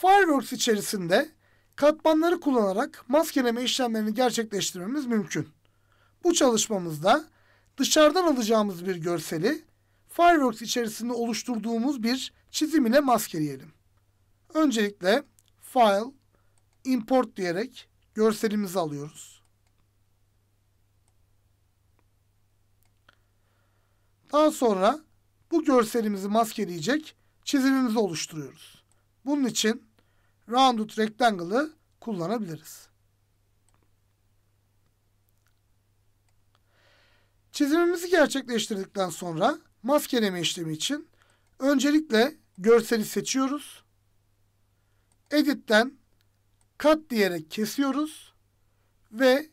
Fireworks içerisinde katmanları kullanarak maskeleme işlemlerini gerçekleştirmemiz mümkün. Bu çalışmamızda dışarıdan alacağımız bir görseli Fireworks içerisinde oluşturduğumuz bir çizim ile maskeleyelim. Öncelikle File, Import diyerek görselimizi alıyoruz. Daha sonra bu görselimizi maskeleyecek çizimimizi oluşturuyoruz. Bunun için Rounded Rectangle'ı kullanabiliriz. Çizimimizi gerçekleştirdikten sonra maskeleme işlemi için öncelikle görseli seçiyoruz. Edit'ten Cut diyerek kesiyoruz ve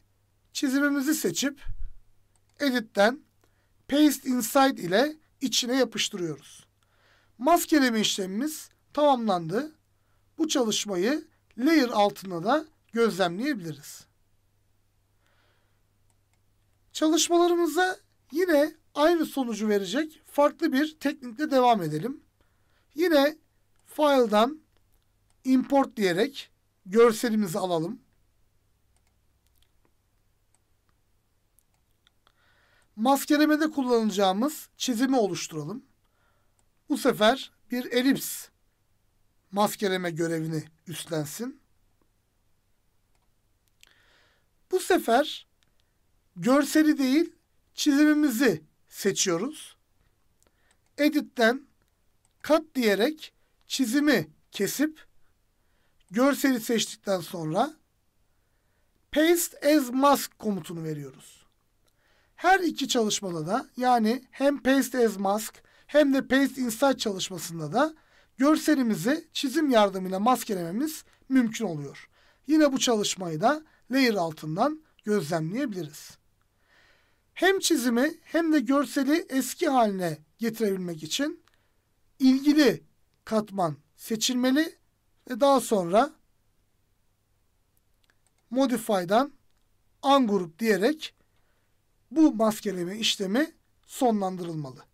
çizimimizi seçip Edit'ten Paste Inside ile içine yapıştırıyoruz. Maskeleme işlemimiz tamamlandı. Bu çalışmayı layer altında da gözlemleyebiliriz. Çalışmalarımıza yine aynı sonucu verecek farklı bir teknikle devam edelim. Yine file'dan import diyerek görselimizi alalım. Maskelemede kullanacağımız çizimi oluşturalım. Bu sefer bir elips maskeleme görevini üstlensin. Bu sefer görseli değil çizimimizi seçiyoruz. Edit'ten kat diyerek çizimi kesip görseli seçtikten sonra paste as mask komutunu veriyoruz. Her iki çalışmada da yani hem paste as mask hem de paste inside çalışmasında da görselimizi çizim yardımıyla maskelememiz mümkün oluyor. Yine bu çalışmayı da layer altından gözlemleyebiliriz. Hem çizimi hem de görseli eski haline getirebilmek için ilgili katman seçilmeli ve daha sonra Modify'dan Ungroup diyerek bu maskeleme işlemi sonlandırılmalı.